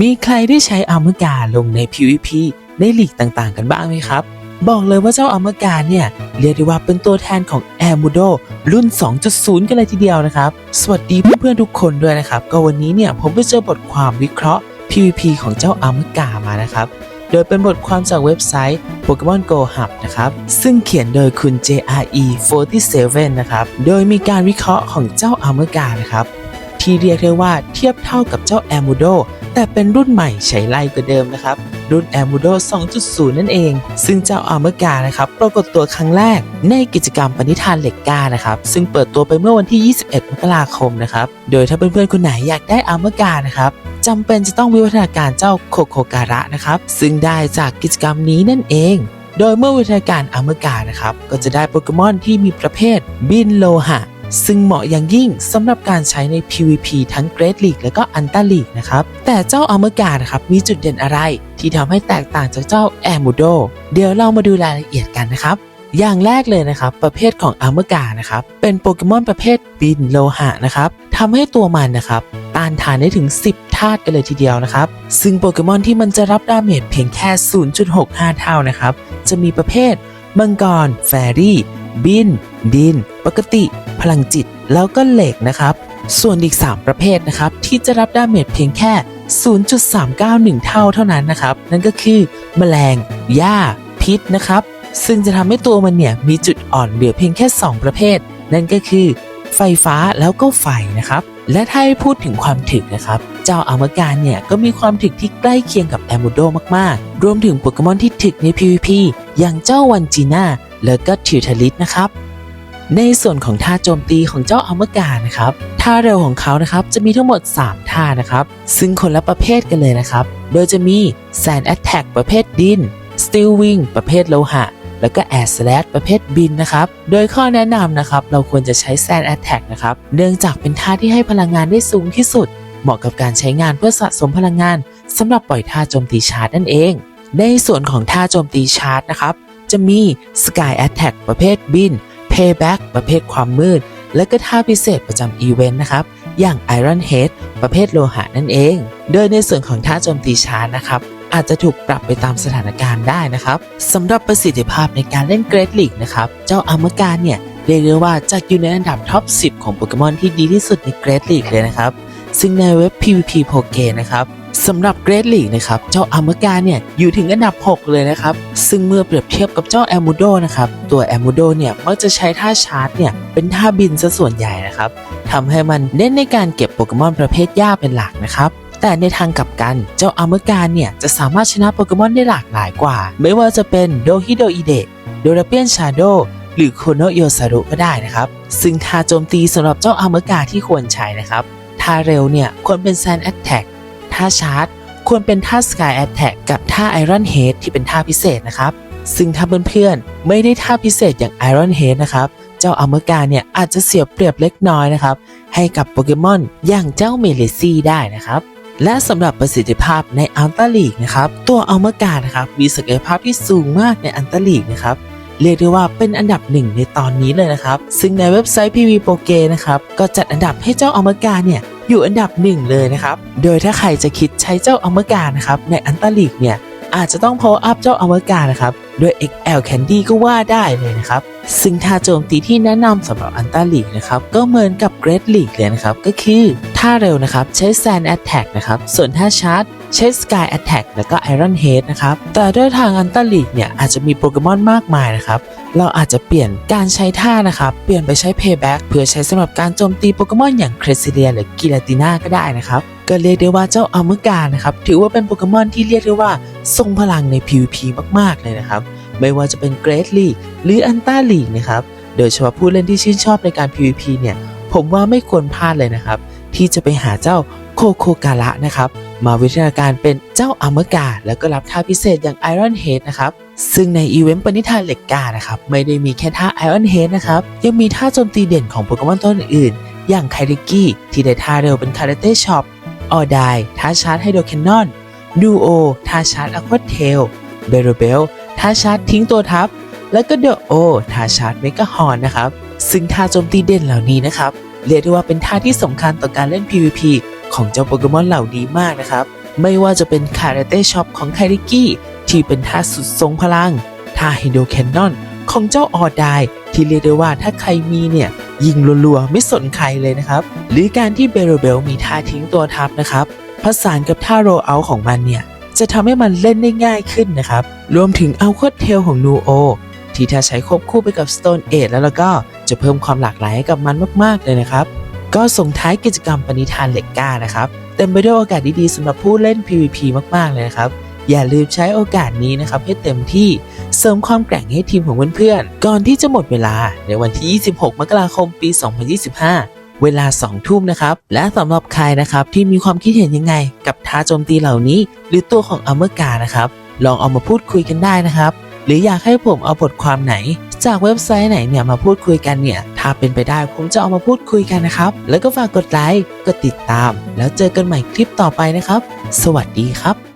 มีใครได้ใช้อัลเมกาลงใน PVP ในลีกต่างๆ กันบ้างไหมครับ บอกเลยว่าเจ้าอัลเมกาเนี่ย เรียกได้ว่าเป็นตัวแทนของ Air m u d o รุ่น 2.0 กันเลยทีเดียวนะครับ สวัสดีเพื่อนๆทุกคนด้วยนะครับ ก็วันนี้เนี่ยผมไปเจอบทความวิเคราะห์ PVP ของเจ้าอัลเมกามานะครับ โดยเป็นบทความจากเว็บไซต์ Pokemon Go Hub นะครับ ซึ่งเขียนโดยคุณ JRE47 นะครับ โดยมีการวิเคราะห์ของเจ้าอัลเมกานะครับ ที่เรียกได้ว่าเทียบเท่ากับเจ้า a m u d o แต่เป็นรุ่นใหม่ใช้ไล่กว่าเดิมนะครับ รุ่น a m u d o 2.0 นั่นเอง ซึ่งเจ้าอัลเมกานะครับปรากฏตัวครั้งแรกในกิจกรรมปณิธานเหล็กกานะครับ ซึ่งเปิดตัวไปเมื่อวันที่ 21 มกราคมนะครับ โดยถ้าเพื่อนๆคนไหนอยากได้อัลเมกานะครับจำเป็นจะต้องวิวัฒนาการเจ้าโคโคการะนะครับ ซึ่งได้จากกิจกรรมนี้นั่นเองโดยเมื่อวิวัฒนาการอัลเมกานะครับ ก็จะได้โปเกมอนที่มีประเภทบินโลหะ ซึ่งเหมาะอย่างยิ่งสำหรับการใช้ใน PVP ทั้ง Great League และก็ Anta League นะครับ แต่เจ้าอัลเมกานะครับมีจุดเด่นอะไร ที่ทำให้แตกต่างจากเจ้าแอมูโดเดี๋ยวเรามาดูรายละเอียดกันนะครับอย่างแรกเลยนะครับ ประเภทของอัลเมกานะครับ เป็นโปเกมอนประเภทบินโลหะนะครับทำให้ตัวมันนะครับต้านทานได้ถึง 10 ธาตุกันเลยทีเดียวนะครับ ซึ่งโปเกมอนที่มันจะรับดาเมจเพียงแค่ 0.65 เท่านะครับ จะมีประเภทมังกร แฟรี่ บิน ดิน ปกติ พลังจิต แล้วก็เหล็กนะครับ ส่วนอีก 3 ประเภทนะครับ ที่จะรับดาเมจเพียงแค่ 0.391 เท่าเท่านั้นนะครับ นั่นก็คือแมลงหญ้า พิษนะครับ ซึ่งจะทำให้ตัวมันเนี่ยมีจุดอ่อนเหลือเพียงแค่ 2 ประเภท นั่นก็คือ ไฟฟ้าแล้วก็ไฟนะครับและถ้าพูดถึงความถึกนะครับ เจ้าอมการเนี่ยก็มีความถึกที่ใกล้เคียงกับแอมูโดมากๆ รวมถึงโปเกมอนที่ถึกใน PVP อย่างเจ้าวันจีน่า แล้วก็ทิวทลิสนะครับ ในส่วนของท่าโจมตีของเจ้าอัลเมกานะครับท่าเร็วของเขานะครับจะมีทั้งหมด 3 ท่านะครับ ซึ่งคนละประเภทกันเลยนะครับ โดยจะมี Sand Attack ประเภทดิน Steel Wing ประเภทโลหะแล้วก็ Air Slash ประเภทบินนะครับ โดยข้อแนะนำนะครับ เราควรจะใช้ Sand Attack นะครับ เนื่องจากเป็นท่าที่ให้พลังงานได้สูงที่สุด เหมาะกับการใช้งานเพื่อสะสมพลังงานสำหรับปล่อยท่าโจมตีชาร์จนั่นเอง ในส่วนของท่าโจมตีชาร์จนะครับ จะมี Sky Attack ประเภทบิน Payback ประเภทความมืด และก็ท่าพิเศษประจำอีเวนต์นะครับ อย่าง Iron Head ประเภทโลหะนั่นเอง โดยในส่วนของท่าโจมตีชานะครับอาจจะถูกปรับไปตามสถานการณ์ได้นะครับสำหรับประสิทธิภาพในการเล่นเกรดลีกนะครับ เจ้าอเมการเนี่ยเรียกได้ว่าจัดอยู่ในอันดับท็อป 10 ของโปเกมอนที่ดีที่สุดในเกรดลีกเลยนะครับ ซึ่งในเว็บ PVP p o k e นะครับ สำหรับเกรดลีกนะครับ เจ้าอัลเมกาเนี่ยอยู่ถึงอันดับ 6 เลยนะครับ ซึ่งเมื่อเปรียบเทียบกับเจ้าแอมูโดนะครับ ตัวแอมูโดเนี่ยมักจะใช้ท่าชาร์จเนี่ยเป็นท่าบินซะส่วนใหญ่นะครับทำให้มันเน้นในการเก็บโปเกมอนประเภทหญ้าเป็นหลักนะครับแต่ในทางกลับกันเจ้าอัลเมกาเนี่ยจะสามารถชนะโปเกมอนได้หลากหลายกว่า ไม่ว่าจะเป็นโดฮิโดอิเดะโดราเปียนชาโดหรือโคโนโยซารุก็ได้นะครับ ซึ่งท่าโจมตีสำหรับเจ้าอัลเมกาที่ควรใช้นะครับท่าเร็วเนี่ยควรเป็นแซนแอตแทก ท่าชาร์จ ควรเป็นท่า Sky Attack กับท่า Iron Head ที่เป็นท่าพิเศษนะครับ ซึ่งถ้าเพื่อนๆ ไม่ได้ท่าพิเศษอย่าง Iron Head นะครับ เจ้าอัลเมกาเนี่ยอาจจะเสียเปรียบเล็กน้อยนะครับ ให้กับโปเกมอนอย่างเจ้าเมเลซี่ได้นะครับและสำหรับประสิทธิภาพในอัลต a ลีกนะครับ ตัวอัลเมกานะครับมีศักยภาพที่สูงมากในอัลต a ลีกนะครับ เรียกได้ว่าเป็นอันดับหนึ่งในตอนนี้เลยนะครับ ซึ่งในเว็บไซต์ PV p o k e นะครับ ก็จัดอันดับให้เจ้าอัลเมกาเนี่ย อยู่อันดับหนึ่งเลยนะครับ โดยถ้าใครจะคิดใช้เจ้าอัลเมกานะครับในอันต a ลีกเนี่ยอาจจะต้อง power up เจ้าอัลเมกานะครับด้วย XL Candy ก็ว่าได้เลยนะครับ ซึ่งท่าโจมตีที่แนะนำสำหรับอันต a ลีกนะครับ ก็เหมือนกับ Great League เลยนะครับ ก็คือท่าเร็วนะครับ ใช้ Sand Attack นะครับ ส่วนท่าชาร์จใช้ Sky Attack แล้วก็ Iron Head นะครับ แต่ด้วยทางอันต a ลีกเนี่ย อาจจะมีโปเกมอนมากมายนะครับ เราอาจจะเปลี่ยนการใช้ท่านะครับเปลี่ยนไปใช้ Payback เพื่อใช้สำหรับการโจมตีโปเกมอนอย่างเครซิเลียหรือกิลาติน่าก็ได้นะครับ ก็เรียกได้ว่าเจ้าอัลเมกานะครับ ถือว่าเป็นโปเกมอนที่เรียกได้ว่าทรงพลังใน PVP มากๆเลยนะครับ ไม่ว่าจะเป็น Great League หรือ Anta League นะครับ โดยเฉพาะผู้เล่นที่ชื่นชอบในการ PVP เนี่ย ผมว่าไม่ควรพลาดเลยนะครับ ที่จะไปหาเจ้าโคโคการะนะครับ มาวิทยาการเป็นเจ้าอมกา แล้วก็รับท่าพิเศษอย่าง Iron Head นะครับ ซึ่งในอีเวนต์ปณิธานเหล็กกานะครับ ไม่ได้มีแค่ท่า Iron Head นะครับ ยังมีท่าโจมตีเด่นของโปเกมอนตัวอื่นๆ อย่างไคริกี้ที่ได้ท่าเร็วเป็นคาราเต้ช็อปออไดท่าชาร์จไฮโดรแคนนอนดูโอท่าชาร์จอะควาเทลเบโรเบลท่าชาร์จทิ้งตัวทับ แล้วก็เดอโอท่าชาร์จเมกะฮอนนะครับซึ่งท่าโจมตีเด่นเหล่านี้นะครับเรียกได้ว่าเป็นท่าที่สำคัญต่อการเล่น PVP ของเจ้าโปเกมอนเหล่านี้มากนะครับ ไม่ว่าจะเป็นคาราเต้ช็อปของไคริกิที่เป็นท่าสุดทรงพลัง ท่าไฮโดแคนนอนของเจ้าออดายที่เรียกได้ว่าถ้าใครมีเนี่ย ยิงรัวๆ ไม่สนใครเลยนะครับ หรือการที่เบโรเบลมีท่าทิ้งตัวทับนะครับผสานกับท่าโรเอาของมันเนี่ย จะทำให้มันเล่นได้ง่ายขึ้นนะครับ รวมถึงเอาคดเทลของนูโอที่ถ้าใช้ควบคู่ไปกับ Stone Age แล้วแล้วก็จะเพิ่มความหลากหลายให้กับมันมากๆเลยนะครับ ก็ส่งท้ายกิจกรรมปณิธานเหล็กกล้านะครับเต็มไปด้วยโอกาสดีๆสำหรับผู้เล่น PVP มากๆเลยนะครับ อย่าลืมใช้โอกาสนี้นะครับให้เต็มที่เสริมความแกร่งให้ทีมของเพื่อนๆ ก่อนที่จะหมดเวลาในวันที่ 26 มกราคม ปี 2025 เวลา 2 ทุ่มนะครับ และสำหรับใครนะครับที่มีความคิดเห็นยังไง กับท่าโจมตีเหล่านี้ หรือตัวของอัมเมอร์กานะครับ ลองเอามาพูดคุยกันได้นะครับ หรืออยากให้ผมเอาบทความไหน จากเว็บไซต์ไหนเนี่ยมาพูดคุยกันเนี่ย ถ้าเป็นไปได้ผมจะเอามาพูดคุยกันนะครับ แล้วก็ฝากกดไลค์ กดติดตาม แล้วเจอกันใหม่คลิปต่อไปนะครับ สวัสดีครับ